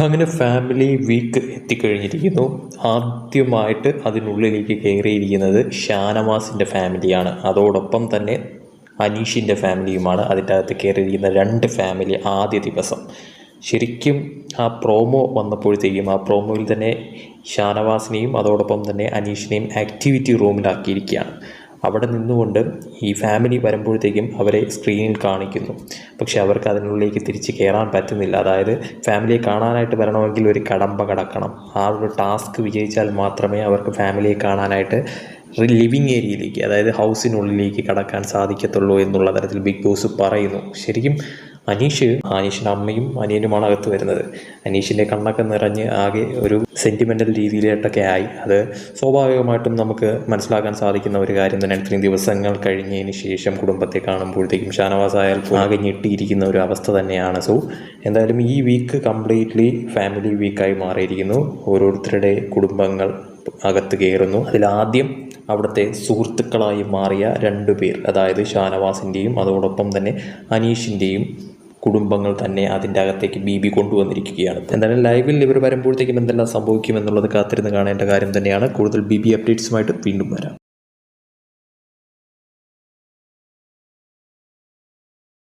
അങ്ങനെ family week എത്തിക്കഴിഞ്ഞിരിക്കുന്നു. ആദ്യമായിട്ട് അതിനുള്ളിലേക്ക് കയറിയിരിക്കുന്നത് ഷാനവാസിന്റെ ഫാമിലിയാണ് അതോടൊപ്പം തന്നെ അനീഷിന്റെ ഫാമിലിയുമാണ് അതിന്റെ അകത്ത് കയറിയിരിക്കുന്ന രണ്ട് ഫാമിലി ആദ്യ ദിവസം. ശരിക്കും ആ പ്രോമോ വന്നപ്പോഴത്തേക്കും ആ പ്രോമോയിൽ തന്നെ ഷാനവാസിനെയും അതോടൊപ്പം തന്നെ അനീഷിനെയും ആക്ടിവിറ്റി റൂമിലാക്കിയിരിക്കുകയാണ് അവിടെ നിന്നുകൊണ്ട് ഈ ഫാമിലി വരുമ്പോഴത്തേക്കും അവരെ സ്ക്രീനിൽ കാണിക്കുന്നു. പക്ഷെ അവർക്ക് അതിനുള്ളിലേക്ക് തിരിച്ച് കയറാൻ പറ്റുന്നില്ല. അതായത് ഫാമിലിയെ കാണാനായിട്ട് വരണമെങ്കിൽ ഒരു കടമ്പ കടക്കണം. ആ ഒരു ടാസ്ക് വിജയിച്ചാൽ മാത്രമേ അവർക്ക് ഫാമിലിയെ കാണാനായിട്ട് ലിവിങ് ഏരിയയിലേക്ക് അതായത് ഹൗസിനുള്ളിലേക്ക് കടക്കാൻ സാധിക്കത്തുള്ളൂ എന്നുള്ള തരത്തിൽ ബിഗ് ബോസ് പറയുന്നു. ശരിക്കും അനീഷ് അനീഷിന്റെ അമ്മയും അനിയനുമാണ് അകത്ത് വരുന്നത്. അനീഷിന്റെ കണ്ണൊക്കെ നിറഞ്ഞ് ആകെ ഒരു സെന്റിമെന്റൽ രീതിയിലായിട്ടൊക്കെ ആയി. അത് സ്വാഭാവികമായിട്ടും നമുക്ക് മനസ്സിലാക്കാൻ സാധിക്കുന്ന ഒരു കാര്യം തന്നെ ഇത്രയും ദിവസങ്ങൾ കഴിഞ്ഞതിന് ശേഷം കുടുംബത്തെ കാണുമ്പോഴത്തേക്കും ഷാനവാസ് ആയാൽ ആകെ ഞെട്ടിയിരിക്കുന്ന ഒരു അവസ്ഥ തന്നെയാണ്. സോ എന്തായാലും ഈ വീക്ക് കംപ്ലീറ്റ്ലി ഫാമിലി വീക്കായി മാറിയിരിക്കുന്നു. ഓരോരുത്തരുടെ കുടുംബങ്ങൾ അകത്ത് കയറുന്നു. അതിലാദ്യം അവിടുത്തെ സുഹൃത്തുക്കളായി മാറിയ രണ്ട് പേർ അതായത് ഷാനവാസിന്റെയും അതോടൊപ്പം തന്നെ അനീഷിന്റെയും കുടുംബങ്ങൾ തന്നെ അതിന്റെ അകത്തേക്ക് ബി ബി കൊണ്ടുവന്നിരിക്കുകയാണ്. എന്തായാലും ലൈവിൽ ഇവർ വരുമ്പോഴത്തേക്കും എന്തെല്ലാം സംഭവിക്കും എന്നുള്ളത് കാത്തിരുന്ന് കാണേണ്ട കാര്യം തന്നെയാണ്. കൂടുതൽ ബി ബി അപ്ഡേറ്റ്സുമായിട്ട് വീണ്ടും വരാം.